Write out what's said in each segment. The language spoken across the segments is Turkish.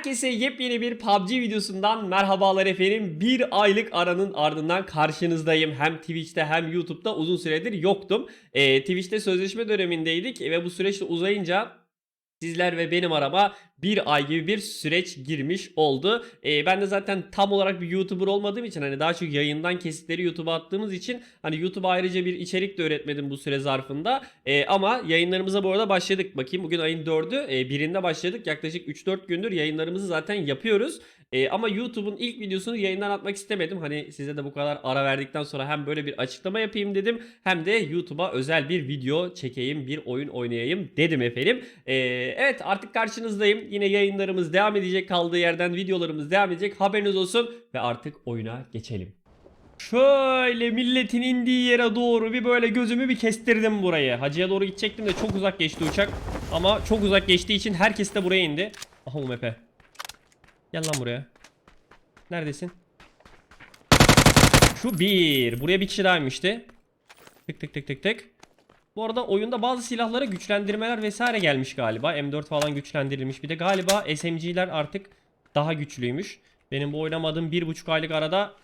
Herkese yepyeni bir PUBG videosundan merhabalar efendim. Bir aylık aranın ardından karşınızdayım. Hem Twitch'te hem YouTube'da uzun süredir yoktum. Ee, Twitch'te sözleşme dönemindeydik ve bu süreçte uzayınca sizler ve benim arama bir ay gibi bir süreç girmiş oldu. Ee, ben de zaten tam olarak bir YouTuber olmadığım için hani daha çok yayından kesitleri YouTube'a attığımız için hani YouTube'a ayrıca bir içerik de üretmedim bu süre zarfında. Ee, ama yayınlarımıza bu arada başladık. Bakayım bugün ayın 4'ü. Ee, birinde başladık. Yaklaşık 3-4 gündür yayınlarımızı zaten yapıyoruz. Ee, ama YouTube'un ilk videosunu yayından atmak istemedim. Hani size de bu kadar ara verdikten sonra hem böyle bir açıklama yapayım dedim. Hem de YouTube'a özel bir video çekeyim, bir oyun oynayayım dedim efendim. Ee, evet artık karşınızdayım. Yine yayınlarımız devam edecek. Kaldığı yerden videolarımız devam edecek. Haberiniz olsun ve artık oyuna geçelim. Şöyle milletin indiği yere doğru bir böyle gözümü bir kestirdim burayı. Hacıya doğru gidecektim de çok uzak geçti uçak. Ama çok uzak geçtiği için herkes de buraya indi. Aha UMP. Gel lan buraya. Neredesin? Şu bir. Buraya bir kişi daha inmişti. Tık tık tık tık tık. Bu arada oyunda bazı silahlara güçlendirmeler vesaire gelmiş galiba. M4 falan güçlendirilmiş. Bir de galiba SMG'ler artık daha güçlüymüş. Benim bu oynamadığım bir buçuk aylık arada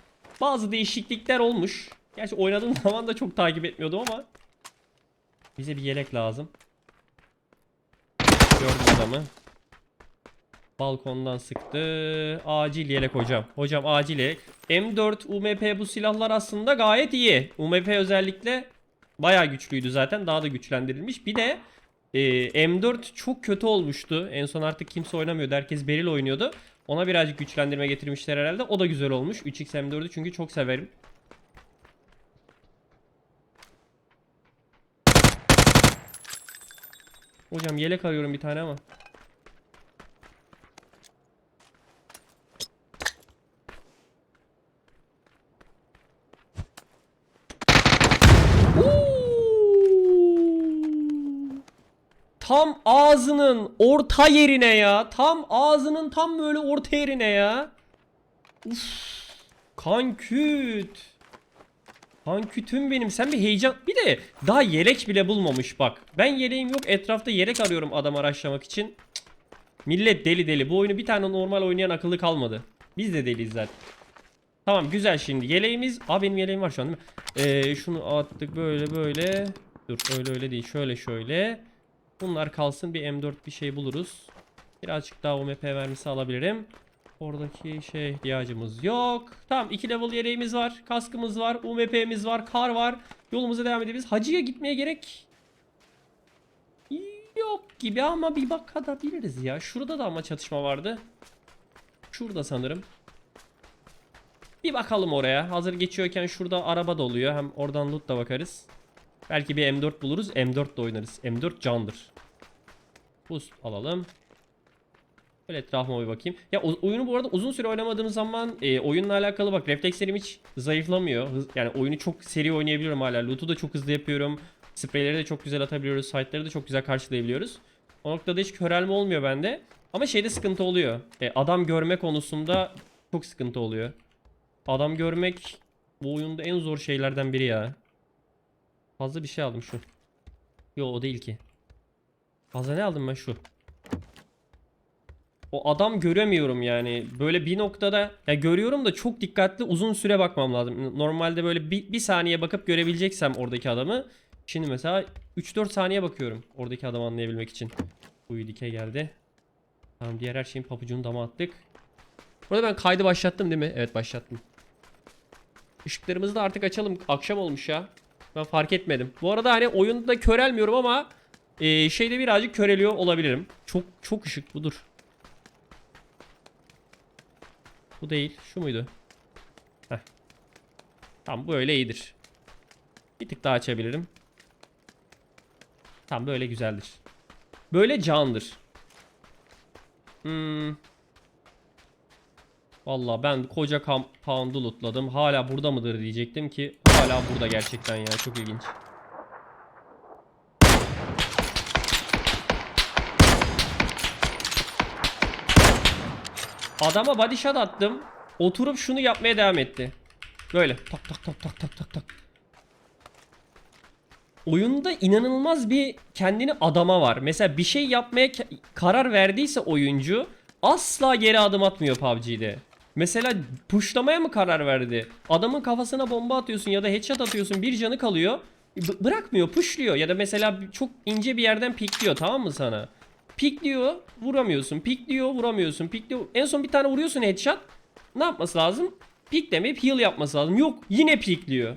bazı değişiklikler olmuş. Gerçi oynadığım zaman da çok takip etmiyordum ama. Bize bir yelek lazım. Gördüm adamı. Balkondan sıktı. Acil yelek hocam. Hocam acil yelek. M4, UMP bu silahlar aslında gayet iyi. UMP özellikle bayağı güçlüydü zaten. Daha da güçlendirilmiş. Bir de e, M4 çok kötü olmuştu. En son artık kimse oynamıyordu. Herkes Beril oynuyordu. Ona birazcık güçlendirme getirmişler herhalde. O da güzel olmuş. 3x M4'ü çünkü çok severim. Hocam yelek arıyorum bir tane ama. Tam ağzının orta yerine ya. Tam ağzının tam böyle orta yerine ya. Uf. Kanküt. Kankütüm benim. Sen bir heyecan... Bir de daha yelek bile bulmamış bak. Ben yeleğim yok. Etrafta yelek arıyorum adam araştırmak için. Millet deli deli. Bu oyunu bir tane normal oynayan akıllı kalmadı. Biz de deliyiz zaten. Tamam güzel şimdi. Yeleğimiz... Aa benim yeleğim var şu an değil mi? Ee, şunu attık böyle böyle. Dur öyle öyle değil. Şöyle şöyle. Bunlar kalsın bir M4 bir şey buluruz. Birazcık daha OMP vermesi alabilirim. Oradaki şey ihtiyacımız yok. Tamam 2 level yeleğimiz var. Kaskımız var. UMP'miz var. Kar var. Yolumuza devam edebiliriz. Hacıya gitmeye gerek yok gibi ama bir bakabiliriz ya. Şurada da ama çatışma vardı. Şurada sanırım. Bir bakalım oraya. Hazır geçiyorken şurada araba da oluyor. Hem oradan loot da bakarız. Belki bir M4 buluruz. M4 de oynarız. M4 candır. Boost alalım. Böyle etrafıma bir bakayım. Ya oyunu bu arada uzun süre oynamadığım zaman e, oyunla alakalı bak reflekslerim hiç zayıflamıyor. Hız- yani oyunu çok seri oynayabiliyorum hala. Loot'u da çok hızlı yapıyorum. Spreyleri de çok güzel atabiliyoruz. Site'ları da çok güzel karşılayabiliyoruz. O noktada hiç körelme olmuyor bende. Ama şeyde sıkıntı oluyor. E, adam görme konusunda çok sıkıntı oluyor. Adam görmek bu oyunda en zor şeylerden biri ya. Fazla bir şey aldım şu. Yo o değil ki. Fazla ne aldım ben şu. O adam göremiyorum yani. Böyle bir noktada ya görüyorum da çok dikkatli uzun süre bakmam lazım. Normalde böyle bir, bir saniye bakıp görebileceksem oradaki adamı. Şimdi mesela 3-4 saniye bakıyorum oradaki adamı anlayabilmek için. Uyu dike geldi. Tamam diğer her şeyin papucunu dama attık. Burada ben kaydı başlattım değil mi? Evet başlattım. Işıklarımızı da artık açalım. Akşam olmuş ya. Ben fark etmedim. Bu arada hani oyunda körelmiyorum ama e, şeyde birazcık köreliyor olabilirim. Çok çok ışık budur. Bu değil. Şu muydu? Heh. Tamam böyle iyidir. Bir tık daha açabilirim. Tamam böyle güzeldir. Böyle candır. Hmm. Valla ben koca compound'u lootladım. Hala burada mıdır diyecektim ki hala burada gerçekten ya. Çok ilginç. Adama body shot attım. Oturup şunu yapmaya devam etti. Böyle tak tak tak tak tak tak tak. Oyunda inanılmaz bir kendini adama var. Mesela bir şey yapmaya karar verdiyse oyuncu asla geri adım atmıyor PUBG'de. Mesela pushlamaya mı karar verdi? Adamın kafasına bomba atıyorsun ya da headshot atıyorsun bir canı kalıyor. B- bırakmıyor pushluyor ya da mesela çok ince bir yerden pikliyor tamam mı sana? Pikliyor vuramıyorsun pikliyor vuramıyorsun pikliyor. En son bir tane vuruyorsun headshot. Ne yapması lazım? Piklemeyip heal yapması lazım. Yok yine pikliyor.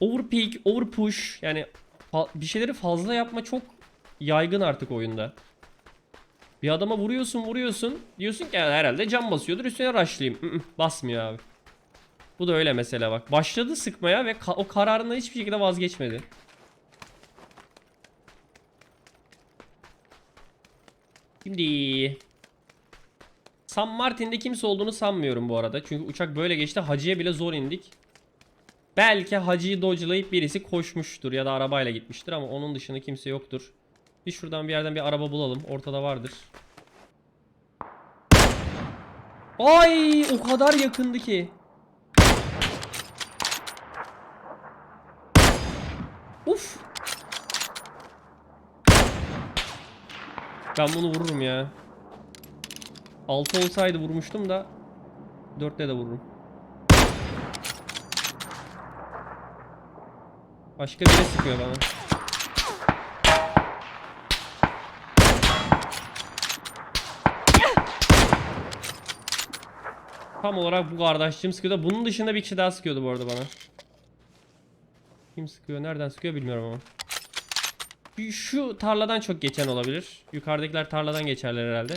Overpeak, overpush yani fa- bir şeyleri fazla yapma çok yaygın artık oyunda. Bir adama vuruyorsun vuruyorsun diyorsun ki "Yani herhalde cam basıyordur üstüne rushlayayım. Mm, Basmıyor abi. Bu da öyle mesela bak. Başladı sıkmaya ve ka- o kararından hiçbir şekilde vazgeçmedi. Şimdi San Martin'de kimse olduğunu sanmıyorum bu arada. Çünkü uçak böyle geçti. Hacı'ya bile zor indik. Belki Hacı'yı dodge'layıp birisi koşmuştur ya da arabayla gitmiştir ama onun dışında kimse yoktur. Bir şuradan bir yerden bir araba bulalım. Ortada vardır. Ay o kadar yakındı ki. Uf. Ben bunu vururum ya. 6 olsaydı vurmuştum da 4'te de vururum. Başka biri sıkıyor bana. Tam olarak bu kardeşim sıkıyordu. Bunun dışında bir kişi daha sıkıyordu bu arada bana. Kim sıkıyor? Nereden sıkıyor bilmiyorum ama. Şu- tarladan çok geçen olabilir. Yukarıdakiler tarladan geçerler herhalde.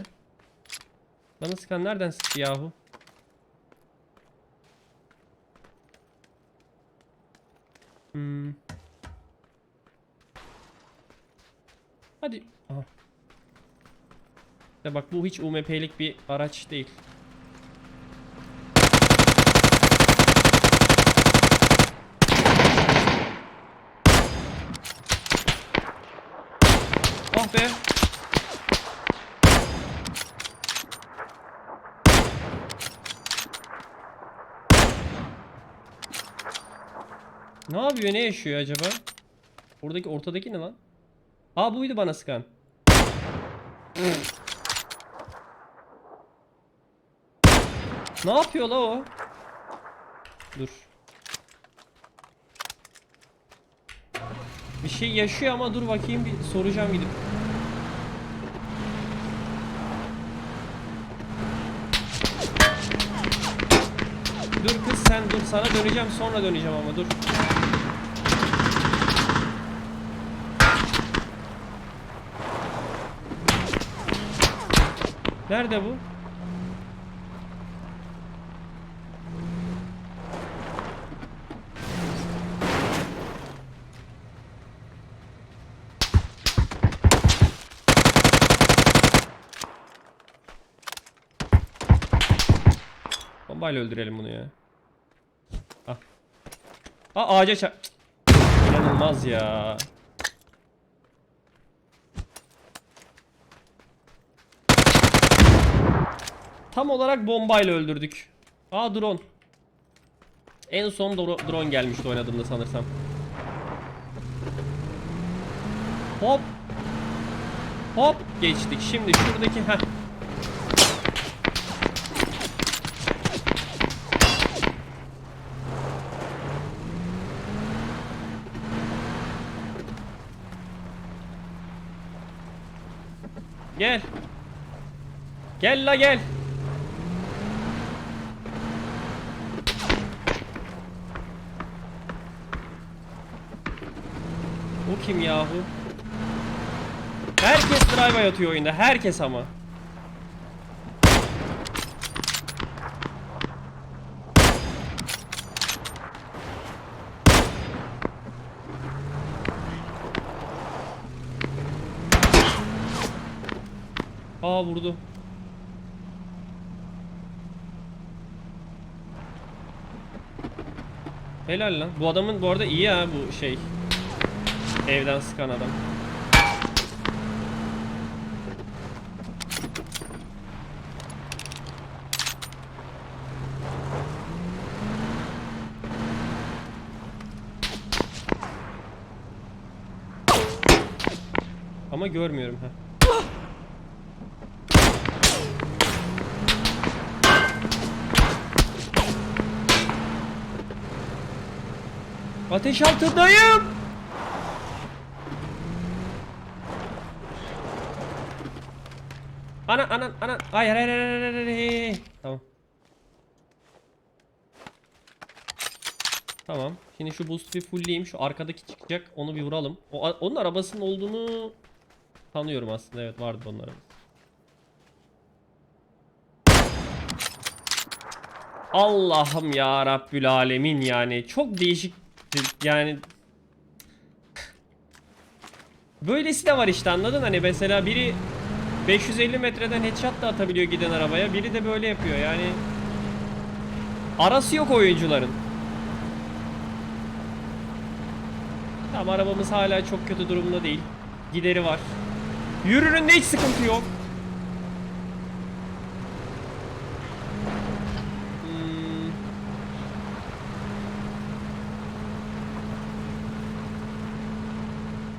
Bana sıkan nereden sıktı yahu? Hmm. Hadi. Aha. Ya bak bu hiç UMP'lik bir araç değil. Be. Ne yapıyor? Ne yaşıyor acaba? Buradaki ortadaki ne lan? Aa buydu bana sıkan. ne yapıyor la o? Dur. Bir şey yaşıyor ama dur bakayım bir soracağım gidip. Sen dur sana döneceğim sonra döneceğim ama dur. Nerede bu? Bombayla öldürelim bunu ya. Aa ağaca. Cık. İnanılmaz ya. Tam olarak bombayla öldürdük. Aa drone. En son dro- drone gelmişti oynadığımda sanırsam. Hop. Hop geçtik. Şimdi şuradaki heh. Gel. Gel la gel. O kim yahu? Herkes drive'a yatıyor oyunda. Herkes ama. Aa vurdu. Helal lan. Bu adamın bu arada iyi ha bu şey. Evden sıkan adam. Ama görmüyorum ha. Ateş altındayım. Ana ana ana. Hayır hayır hayır hayır, hayır. Tamam. Tamam. Şimdi şu boost bir fullleyeyim. Şu arkadaki çıkacak. Onu bir vuralım. O, onun arabasının olduğunu tanıyorum aslında. Evet vardı onun. Allah'ım ya Rabbül Alemin yani çok değişik yani böylesi de var işte anladın hani mesela biri 550 metreden headshot da atabiliyor giden arabaya biri de böyle yapıyor yani arası yok oyuncuların. Tamam arabamız hala çok kötü durumda değil. Gideri var. Yürüründe hiç sıkıntı yok.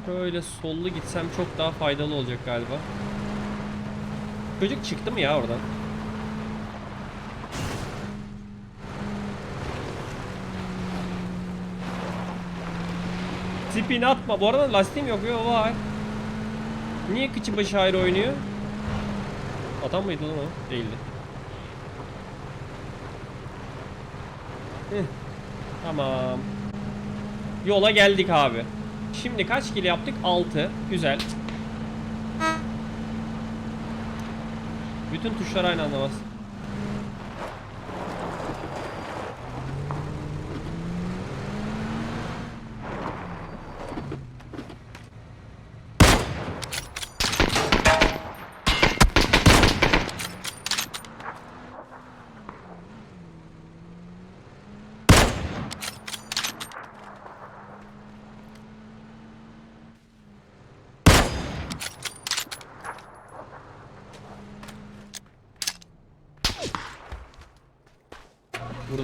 Böyle sollu gitsem çok daha faydalı olacak galiba. Çocuk çıktı mı ya oradan? Spin atma. Bu arada lastiğim yok. Yok var. Niye kıçı başı ayrı oynuyor? Adam mıydı lan o? Değildi. Heh. Tamam. Yola geldik abi. Şimdi kaç kill yaptık? 6. Güzel. Bütün tuşlar aynı anda bas.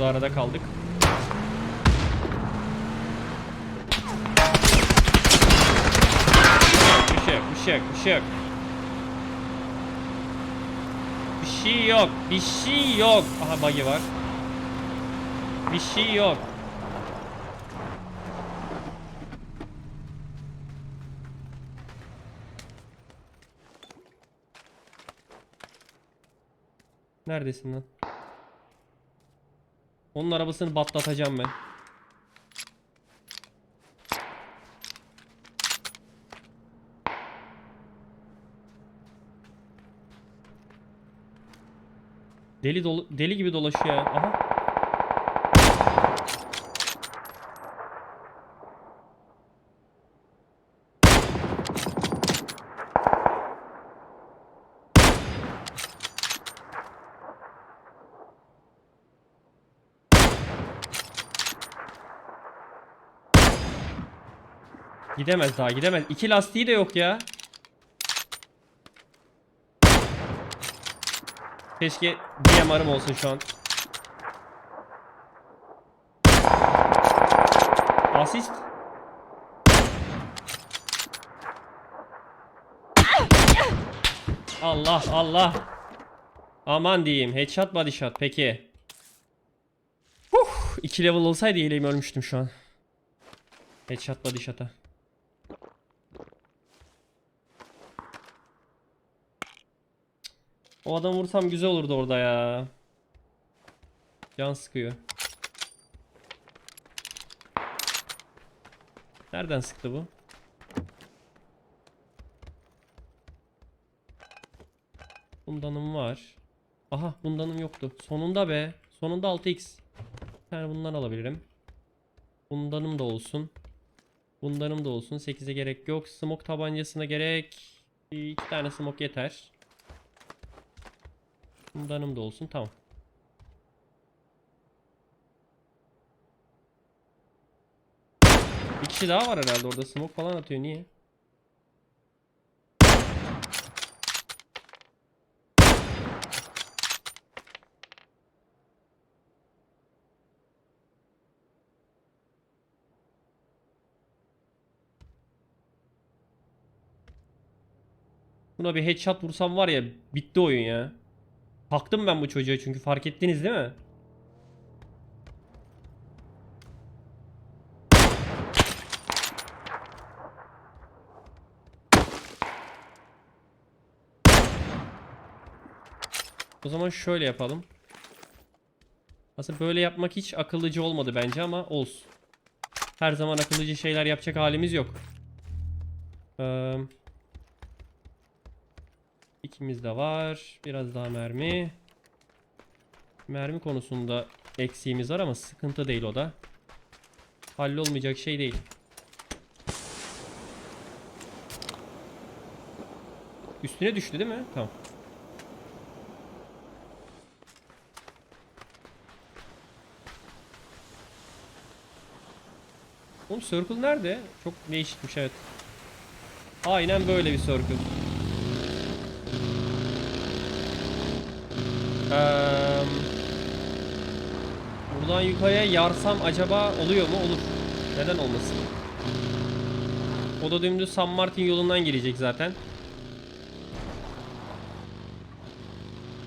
Burada arada kaldık. Bir şey yok, bir şey yok, bir şey yok. Bir şey yok, bir şey yok. Aha buggy var. Bir şey yok. Neredesin lan? Onun arabasını batlatacağım ben. Deli dolu deli gibi dolaşıyor. Aha. Gidemez daha gidemez. İki lastiği de yok ya. Keşke DMR'ım olsun şu an. Asist. Allah Allah. Aman diyeyim. Headshot body shot. Peki. Huh, 2 level olsaydı yeleğim ölmüştüm şu an. Headshot body shot'a. O adam vursam güzel olurdu orada ya. Can sıkıyor. Nereden sıktı bu? Bundanım var. Aha bundanım yoktu. Sonunda be. Sonunda 6x. Bir tane bundan alabilirim. Bundanım da olsun. Bundanım da olsun. 8'e gerek yok. Smoke tabancasına gerek. İki tane smoke yeter. Bundanım da olsun. Tamam. Bir kişi daha var herhalde orada. Smoke falan atıyor. Niye? Buna bir headshot vursam var ya bitti oyun ya. Taktım ben bu çocuğa çünkü fark ettiniz değil mi? O zaman şöyle yapalım. Aslında böyle yapmak hiç akıllıcı olmadı bence ama olsun. Her zaman akıllıcı şeyler yapacak halimiz yok. Eee ikimiz de var. Biraz daha mermi. Mermi konusunda eksiğimiz var ama sıkıntı değil o da. Hallolmayacak şey değil. Üstüne düştü değil mi? Tamam. Oğlum circle nerede? Çok değişikmiş evet. Aynen böyle bir circle. Eee, buradan yukarıya yarsam acaba oluyor mu? Olur. Neden olmasın? O da dümdüz San Martin yolundan girecek zaten.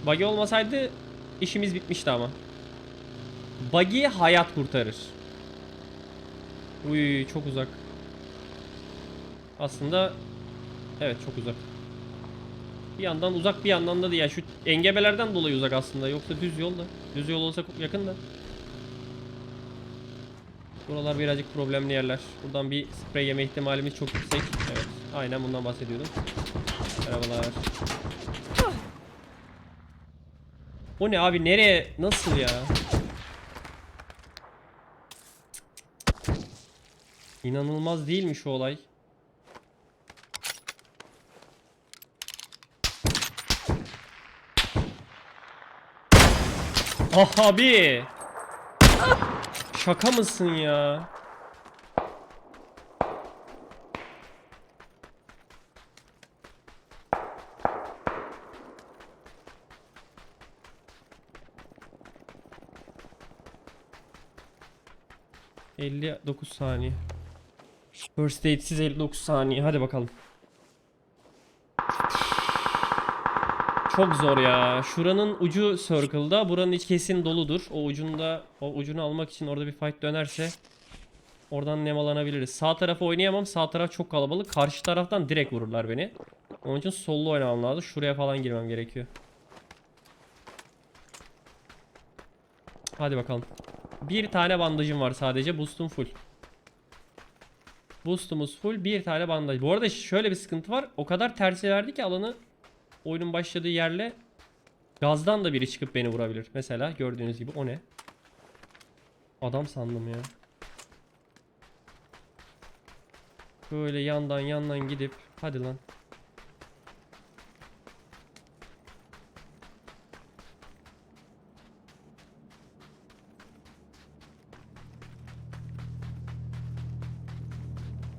Buggy olmasaydı işimiz bitmişti ama. Buggy hayat kurtarır. Uy çok uzak. Aslında evet çok uzak. Bir yandan uzak bir yandan da değil. Yani şu engebelerden dolayı uzak aslında. Yoksa düz yol da. Düz yol olsa yakın da. Buralar birazcık problemli yerler. Buradan bir sprey yeme ihtimalimiz çok yüksek. Evet. Aynen bundan bahsediyordum. Merhabalar. O ne abi nereye nasıl ya? İnanılmaz değil mi şu olay? Abi. Şaka mısın ya? ...59 saniye. First date'siz 59 saniye. Hadi bakalım. Çok zor ya. Şuranın ucu circle'da. Buranın iç kesin doludur. O ucunda o ucunu almak için orada bir fight dönerse oradan nemalanabiliriz. Sağ tarafa oynayamam. Sağ taraf çok kalabalık. Karşı taraftan direkt vururlar beni. Onun için sollu oynamam lazım. Şuraya falan girmem gerekiyor. Hadi bakalım. Bir tane bandajım var sadece. Boost'um full. Boost'umuz full. Bir tane bandaj. Bu arada şöyle bir sıkıntı var. O kadar tersi verdi ki alanı oyunun başladığı yerle gazdan da biri çıkıp beni vurabilir. Mesela gördüğünüz gibi o ne? Adam sandım ya. Böyle yandan yandan gidip hadi lan.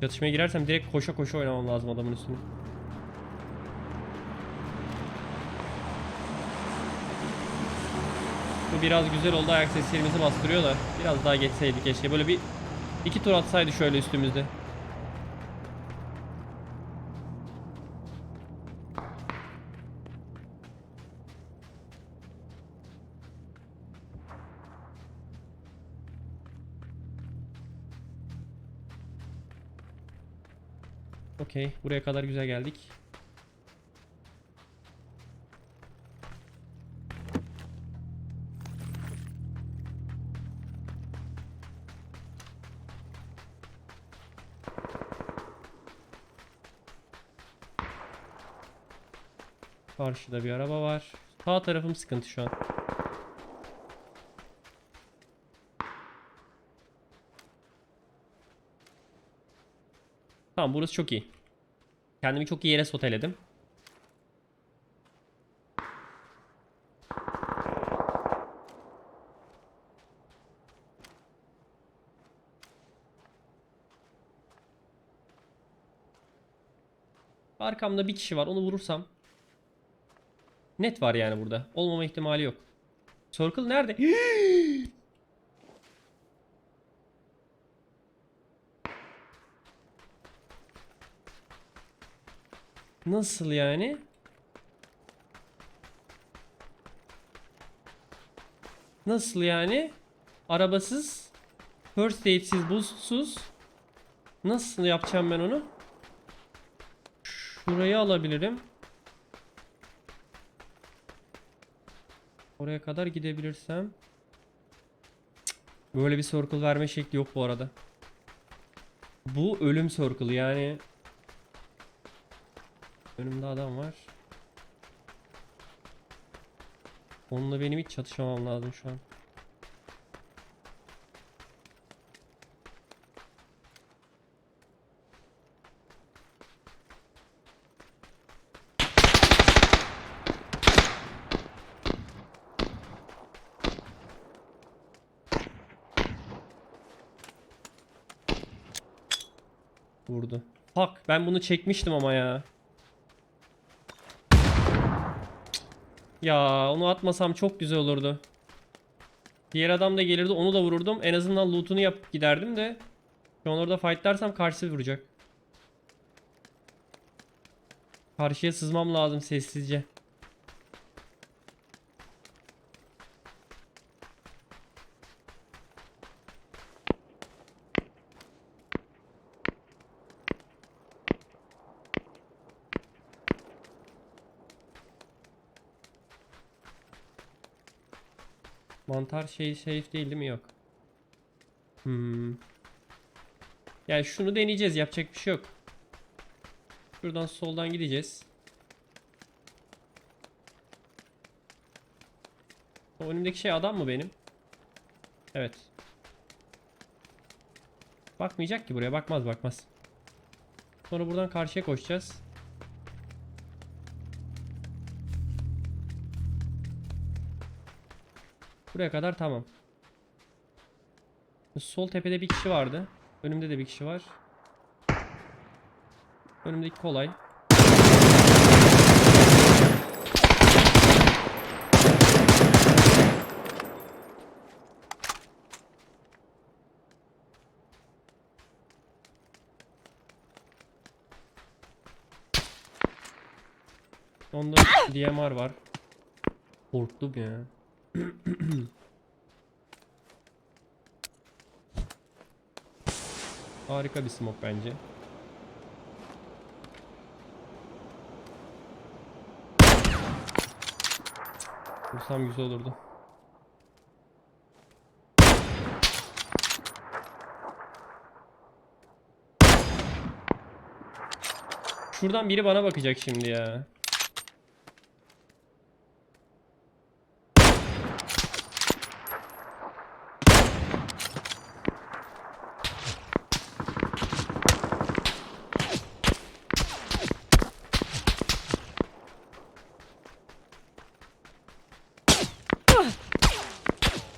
Yatışmaya girersem direkt koşa koşa oynamam lazım adamın üstüne. Bu biraz güzel oldu ayak seslerimizi bastırıyor da biraz daha geçseydi keşke böyle bir iki tur atsaydı şöyle üstümüzde. Okey buraya kadar güzel geldik. Karşıda bir araba var. Sağ tarafım sıkıntı şu an. Tamam burası çok iyi. Kendimi çok iyi yere soteledim. Arkamda bir kişi var. Onu vurursam Net var yani burada. Olmama ihtimali yok. Circle nerede? Nasıl yani? Nasıl yani? Arabasız, first aid'siz, boostsuz. Nasıl yapacağım ben onu? Şurayı alabilirim. Oraya kadar gidebilirsem. Böyle bir circle verme şekli yok bu arada. Bu ölüm circle yani. Önümde adam var. Onunla benim hiç çatışmamam lazım şu an. Vurdu. Fuck ben bunu çekmiştim ama ya. Ya onu atmasam çok güzel olurdu. Diğer adam da gelirdi onu da vururdum. En azından loot'unu yapıp giderdim de. Şu an orada fightlarsam karşı vuracak. Karşıya sızmam lazım sessizce. Mantar şey safe değil değil mi? Yok. Hmm. Yani şunu deneyeceğiz. Yapacak bir şey yok. Şuradan soldan gideceğiz. O önümdeki şey adam mı benim? Evet. Bakmayacak ki buraya. Bakmaz bakmaz. Sonra buradan karşıya koşacağız. Buraya kadar tamam. Sol tepede bir kişi vardı. Önümde de bir kişi var. Önümdeki kolay. Onda DMR var. Korktum ya. Harika bir smoke bence. Vursam güzel olurdu. Şuradan biri bana bakacak şimdi ya.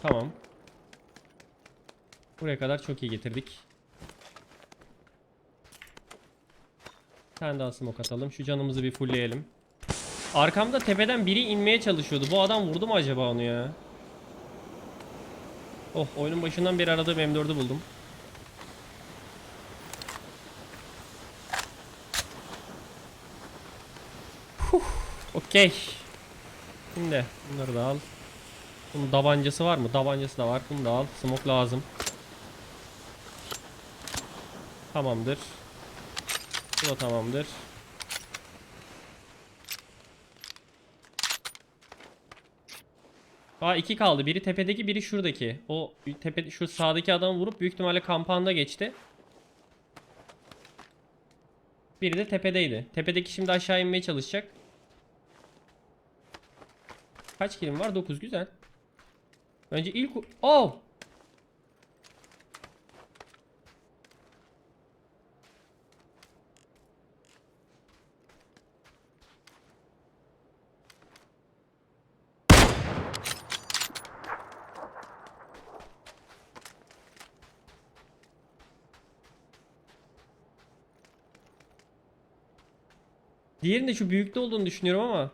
Tamam. Buraya kadar çok iyi getirdik. Bir tane daha smoke atalım. Şu canımızı bir fullleyelim. Arkamda tepeden biri inmeye çalışıyordu. Bu adam vurdu mu acaba onu ya? Oh oyunun başından beri aradığım M4'ü buldum. Huh, Okey. Şimdi bunları da al. Bunun tabancası var mı? Tabancası da var. Bunu da al. Smoke lazım. Tamamdır. Bu da tamamdır. Aa iki kaldı. Biri tepedeki, biri şuradaki. O tepe şu sağdaki adamı vurup büyük ihtimalle kampanda geçti. Biri de tepedeydi. Tepedeki şimdi aşağı inmeye çalışacak. Kaç kilim var? 9 güzel. Önce ilk... Oh! Diğerinin de şu büyükte olduğunu düşünüyorum ama.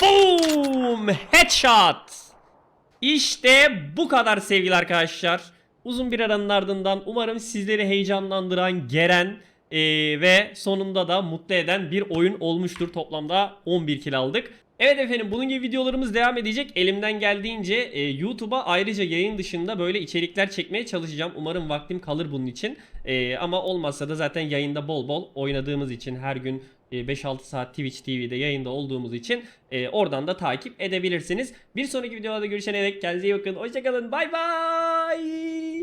Boom! Headshot! İşte bu kadar sevgili arkadaşlar. Uzun bir aranın ardından umarım sizleri heyecanlandıran, geren eee, ve sonunda da mutlu eden bir oyun olmuştur. Toplamda 11 kill aldık. Evet efendim bunun gibi videolarımız devam edecek. Elimden geldiğince e, YouTube'a ayrıca yayın dışında böyle içerikler çekmeye çalışacağım. Umarım vaktim kalır bunun için. E, ama olmazsa da zaten yayında bol bol oynadığımız için her gün e, 5-6 saat Twitch TV'de yayında olduğumuz için e, oradan da takip edebilirsiniz. Bir sonraki videolarda görüşene dek kendinize iyi bakın. Hoşçakalın. Bay bay.